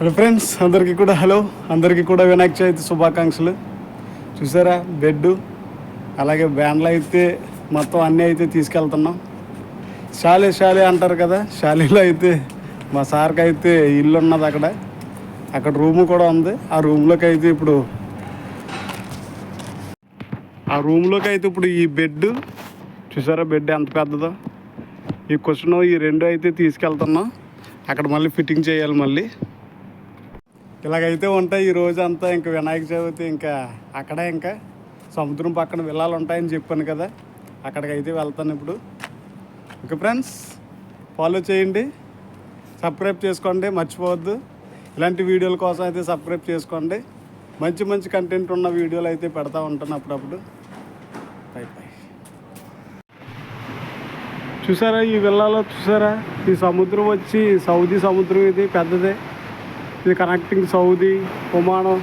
Hello friends అందరికీ కూడా hello అందరికీ కూడా వినాయక చవితి శుభాకాంక్షలు. చూసారా? బెడ్ అలాగే బ్యాన్లు అయితే మొత్తం అన్నీ అయితే తీసుకెళ్తున్నాం. షాలే షాలే అంటారు కదా? షాలీలో అయితే మా సార్కి అయితే ఇల్లు ఉన్నది అక్కడ. అక్కడ రూము కూడా ఉంది. ఆ రూమ్లోకి అయితే ఇప్పుడు ఆ రూమ్లోకి అయితే ఇప్పుడు ఈ బెడ్ చూసారా? బెడ్ ఎంత పెద్దదో? ఈ క్వశ్చన్ ఈ రెండు అయితే తీసుకెళ్తున్నాం. అక్కడ మళ్ళీ ఫిట్టింగ్ చేయాలి మళ్ళీ. ఇలాగైతే ఉంటాయి ఈ రోజు అంతా ఇంకా వినాయక చవితి ఇంకా అక్కడే ఇంకా. సముద్రం పక్కన విల్లాలు ఉంటాయని చెప్పాను కదా. అక్కడికైతే వెళ్తాను ఇప్పుడు. ఓకే ఫ్రెండ్స్ ఫాలో చేయండి. సబ్స్క్రైబ్ చేసుకోండి మర్చిపోవద్దు. ఇలాంటి వీడియోల కోసం అయితే సబ్స్క్రైబ్ చేసుకోండి. మంచి మంచి కంటెంట్ ఉన్న వీడియోలు అయితే పెడతా ఉంటాను అప్పుడప్పుడు. బై బై చూసారా ఈ విల్లాలో? చూసారా? ఈ సముద్రం వచ్చి సౌదీ సముద్రం ఇది పెద్దదే. ఇది కనెక్టింగ్ సౌదీ ఒమానం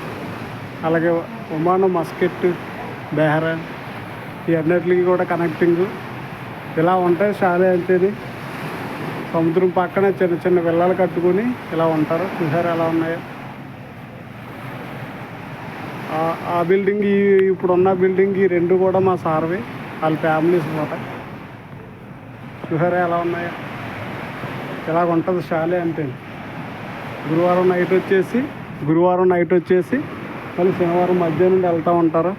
అలాగే ఒమానం మస్కెట్ బెహ్రాన్ ఈ అన్నిటికి కూడా కనెక్టింగ్ ఇలా ఉంటాయి షాలే అంతేది. సముద్రం పక్కన చిన్న చిన్న విల్లాలు కట్టుకొని ఇలా ఉంటారు. చూసారు ఎలా ఉన్నాయో? ఆ- బిల్డింగ్ ఈ ఇప్పుడున్న బిల్డింగ్ ఈ రెండు కూడా మా సార్వి. వాళ్ళ ఫ్యామిలీస్ అనమాట చూసారా ఎలా ఉన్నాయో? ఇలాగ ఉంటుంది షాలే అంటే గురువారం నైట్ వచ్చేసి గురువారం నైట్ వచ్చేసి మళ్ళీ శనివారం మధ్యాహ్నం నుండి వెళ్తూ ఉంటారు?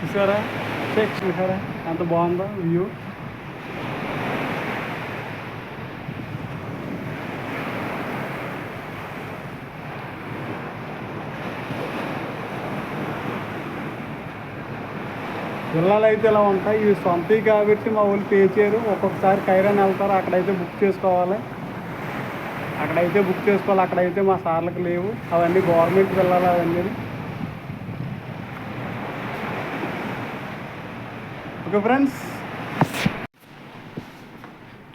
చూసారా? చూసారా? ఎంత బాగుందో వ్యూ పిల్లలు అయితే ఇలా ఉంటాయి. ఇవి సొంతవి కాబట్టి మా వాళ్ళు పే చేయరు. ఒక్కొక్కసారి కైరాన్ వెళ్తారు. అక్కడైతే బుక్ చేసుకోవాలి. అక్కడైతే బుక్ చేసుకోవాలి. అక్కడైతే మా సార్లకు లేవు. అవన్నీ గవర్నమెంట్ పిల్లలు అవన్నీ ఓకే ఫ్రెండ్స్.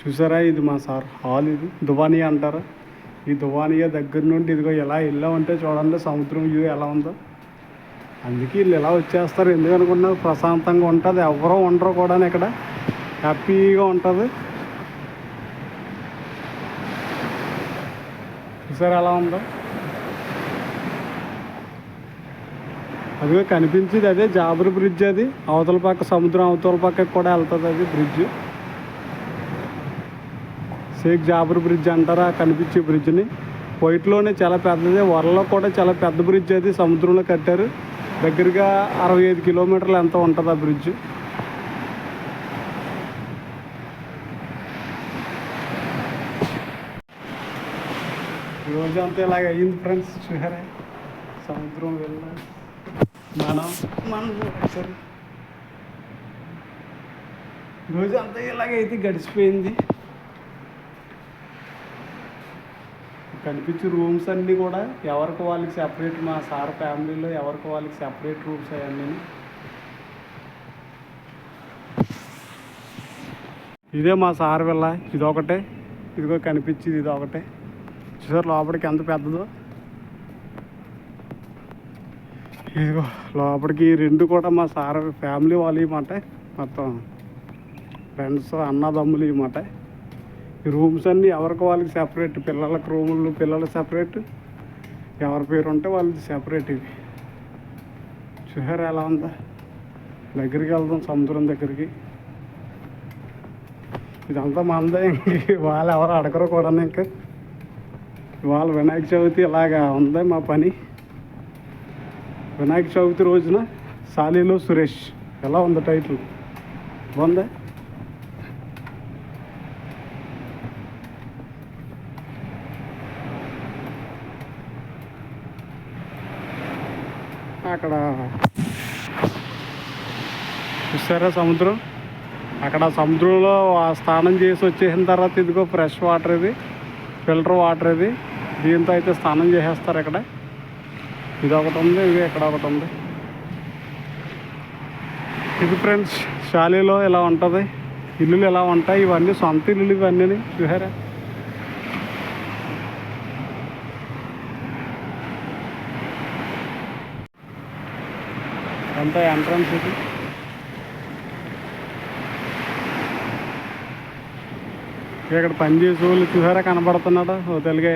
చూసారా? ఇది మా సార్ హాల్ ఇది. దువానియా అంటారు. ఈ దువానియా దగ్గర నుండి ఇదిగో ఎలా వెళ్ళామంటే చూడండి. సముద్రం వ్యూ ఎలా ఉందో. అందుకే వీళ్ళు ఎలా వచ్చేస్తారు? ఎందుకనుకున్నారు ప్రశాంతంగా ఉంటుంది. ఎవరో ఉండరు కూడా ఇక్కడ. హ్యాపీగా ఉంటుంది. చూసారు ఎలా ఉందో? అదిగో కనిపించేది అదే జాబర్ బ్రిడ్జ్ అది. అవతల పక్క సముద్రం అవతల పక్కకి కూడా వెళ్తుంది అది బ్రిడ్జ్. షేక్ జాబర్ బ్రిడ్జ్ అంటారా కనిపించే బ్రిడ్జ్ని. వైట్లోనే చాలా పెద్దది. వరలో కూడా చాలా పెద్ద బ్రిడ్జ్ అది. సముద్రంలో కట్టారు. దగ్గరగా అరవై ఐదు కిలోమీటర్లు ఎంత ఉంటుంది ఆ బ్రిడ్జ్ రోజు అంతా ఇలాగ అయ్యింది ఫ్రెండ్స్ చూసారా? సముద్రం వెళ్ళాం మనం మనం సరే రోజు అంతా ఇలాగైతే గడిచిపోయింది. కనిపించే రూమ్స్ అన్నీ కూడా ఎవరికి వాళ్ళకి సెపరేట్ మా సార్ ఫ్యామిలీలో ఎవరికి వాళ్ళకి సెపరేట్ రూమ్స్ అవన్నీ. ఇదే మా సార్ వెళ్ళ ఇది ఒకటే ఇదిగో కనిపించేది ఇది ఒకటే చూసారు లోపలికి ఎంత పెద్దదో? ఇదిగో లోపలికి రెండు కూడా మా సార్ ఫ్యామిలీ వాళ్ళు ఇవ్వమాట మొత్తం. ఫ్రెండ్స్ అన్నదమ్ములు ఇవ్వమాట ఈ రూమ్స్ అన్నీ ఎవరికి వాళ్ళకి సెపరేట్ పిల్లలకు రూములు పిల్లలకు సెపరేట్ ఎవరి పేరు ఉంటే వాళ్ళది సెపరేట్ ఇవి. చూసారా ఎలా ఉందా? దగ్గరికి వెళ్దాం సముద్రం దగ్గరికి. ఇదంతా మందే వాళ్ళు ఎవరు అడగరు కూడా ఇంకా. వాళ్ళు వినాయక చవితి ఇలాగా ఉంది మా పని. వినాయక చవితి రోజున సాలీలో సురేష్. ఎలా ఉంది టైటిల్? బాగుందా? అక్కడ చూసారా సముద్రం? అక్కడ సముద్రంలో స్నానం చేసి వచ్చేసిన తర్వాత ఇదిగో ఫ్రెష్ వాటర్ ఇది ఫిల్టర్ వాటర్ ఇది. దీంతో అయితే స్నానం చేసేస్తారు ఇక్కడ. ఇది ఒకటి ఉంది ఇది ఇక్కడ ఒకటి ఉంది. ఇది ఫ్రెండ్స్ షాలీలో ఇలా ఉంటుంది? ఇల్లులు ఎలా ఉంటాయి? ఇవన్నీ సొంత ఇల్లులు ఇవన్నీ చూసారా? అంతా ఎంట్రన్స్ ఇది. ఇక్కడ పని చేసే వాళ్ళు చూసారా? కనబడుతున్నాడు? ఓ తెలుగు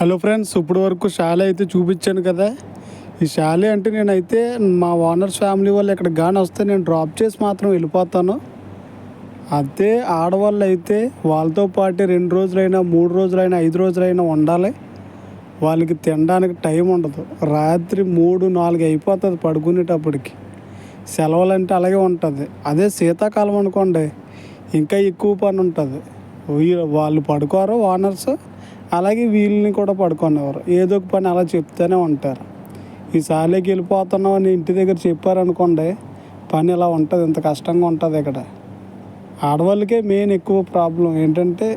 హలో ఫ్రెండ్స్ ఇప్పుడు వరకు షాలే అయితే చూపించాను కదా. ఈ షాలే అంటే నేనైతే మా ఓనర్స్ ఫ్యామిలీ వాళ్ళు ఇక్కడ గాని వస్తే నేను డ్రాప్ చేసి మాత్రం వెళ్ళిపోతాను. అదే ఆడవాళ్ళు అయితే వాళ్ళతో పాటు రెండు రోజులైనా మూడు రోజులైనా ఐదు రోజులైనా ఉండాలి. వాళ్ళకి తినడానికి టైం ఉండదు. రాత్రి మూడు నాలుగు అయిపోతుంది పడుకునేటప్పటికి. సెలవులు అంటే అలాగే ఉంటుంది. అదే శీతాకాలం అనుకోండి ఇంకా ఎక్కువ పని ఉంటుంది. వాళ్ళు పడుకోరు ఓనర్స్. అలాగే వీళ్ళని కూడా పడుకునేవారు. ఏదో ఒక పని అలా చెప్తూనే ఉంటారు. ఈ సాలేకి వెళ్ళిపోతున్నావు అని ఇంటి దగ్గర చెప్పారనుకోండి పని ఇలా ఉంటుంది. ఇంత కష్టంగా ఉంటుంది ఇక్కడ. ఆడవాళ్ళకే మెయిన్ ఎక్కువ ప్రాబ్లం ఏంటంటే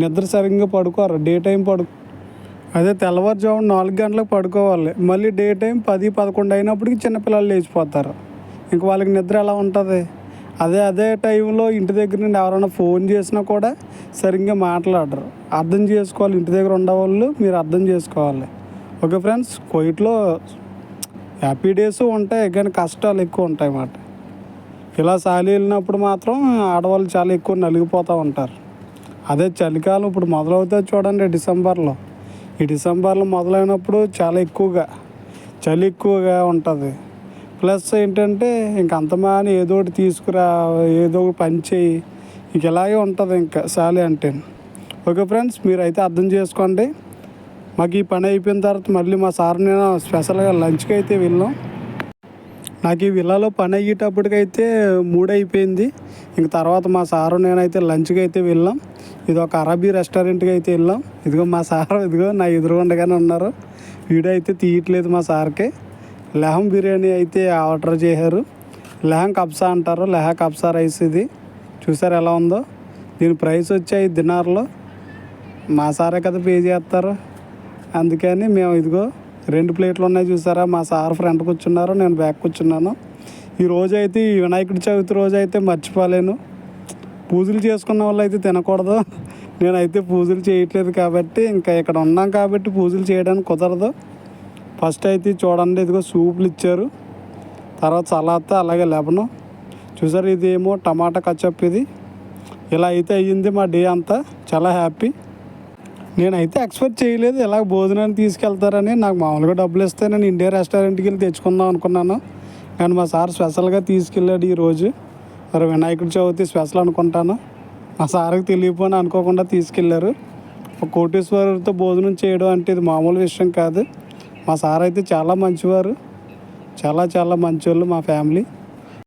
నిద్ర సరిగ్గా పడుకోరు డే టైం పడు అదే తెల్లవారుజామున నాలుగు గంటలకు పడుకోవాలి. మళ్ళీ డే టైం పది పదకొండు అయినప్పటికి చిన్నపిల్లలు లేచిపోతారు. ఇంక వాళ్ళకి నిద్ర ఎలా ఉంటుంది? అదే అదే టైంలో ఇంటి దగ్గర నుండి ఎవరైనా ఫోన్ చేసినా కూడా సరిగ్గా మాట్లాడరు. అర్థం చేసుకోవాలి. ఇంటి దగ్గర ఉండేవాళ్ళు మీరు అర్థం చేసుకోవాలి. ఓకే ఫ్రెండ్స్ కోయిట్లో హ్యాపీ డేస్ ఉంటాయి కానీ కష్టాలు ఎక్కువ ఉంటాయి అన్నమాట. ఇలా సాలి వెళ్ళినప్పుడు మాత్రం ఆడవాళ్ళు చాలా ఎక్కువ నలిగిపోతూ ఉంటారు. అదే చలికాలం ఇప్పుడు మొదలవుతుంది చూడండి డిసెంబర్లో. ఈ డిసెంబర్లో మొదలైనప్పుడు చాలా ఎక్కువగా చలి ఎక్కువగా ఉంటుంది. ప్లస్ ఏంటంటే ఇంక అంతమాని ఏదో ఒకటి తీసుకురా ఏదో ఒకటి పని చేయి ఇంక ఇలాగే ఉంటుంది ఇంకా సాలి అంటే. ఓకే ఫ్రెండ్స్ మీరైతే అర్థం చేసుకోండి. మాకు ఈ పని అయిపోయిన తర్వాత మళ్ళీ మా సార్ నేను స్పెషల్గా లంచ్కి అయితే వెళ్ళాం. నాకు ఈ విల్లాలో పని అయ్యేటప్పటికైతే మూడు అయిపోయింది ఇంక తర్వాత మా సారు నేనైతే లంచ్కి అయితే వెళ్ళాం. ఇది ఒక అరబీ రెస్టారెంట్కి అయితే వెళ్ళాం. ఇదిగో మా సారు ఇదిగో నా ఎదురుగుండగానే ఉన్నారు. వీడియో అయితే తీయట్లేదు మా సార్కి. లెహం బిర్యానీ అయితే ఆర్డర్ చేశారు. లెహం కబ్సా అంటారు లెహ కబ్సా రైస్ ఇది. చూసారు ఎలా ఉందో? దీని ప్రైస్ వచ్చాయి దినార్లో. మా సారే కదా పే చేస్తారు. అందుకని మేము ఇదిగో రెండు ప్లేట్లు ఉన్నాయి చూసారా? మా సార్ ఫ్రంట్ కూర్చున్నారు నేను బ్యాక్ కూర్చున్నాను. ఈ రోజైతే అయితే ఈ వినాయకుడి చవితి రోజు అయితే మర్చిపోలేను. పూజలు చేసుకున్న వాళ్ళు అయితే తినకూడదు. నేనైతే పూజలు చేయట్లేదు కాబట్టి ఇంకా ఇక్కడ ఉన్నాం కాబట్టి పూజలు చేయడానికి కుదరదు. ఫస్ట్ అయితే చూడండి ఇదిగో సూపులు ఇచ్చారు. తర్వాత సలాత అలాగే లెబను. చూసారు ఇది ఏమో టమాటా కచ్చప్ ఇది. ఇలా అయితే అయ్యింది మా డే అంతా. చాలా హ్యాపీ. నేనైతే ఎక్స్పెక్ట్ చేయలేదు ఇలా భోజనాన్ని తీసుకెళ్తారని. నాకు మామూలుగా డబ్బులు ఇస్తే నేను ఇండియా రెస్టారెంట్కి వెళ్ళి తెచ్చుకుందాం అనుకున్నాను. కానీ మా సార్ స్పెషల్గా తీసుకెళ్ళాడు ఈరోజు. మరి వినాయకుడి చవితి స్పెషల్ అనుకుంటాను. మా సార్కి తెలియపోని అనుకోకుండా తీసుకెళ్ళారు కోటేశ్వరుడితో భోజనం చేయడం అంటే ఇది మామూలు విషయం కాదు. మా సార్ అయితే చాలా మంచివారు. చాలా చాలా మంచివాళ్ళు మా ఫ్యామిలీ.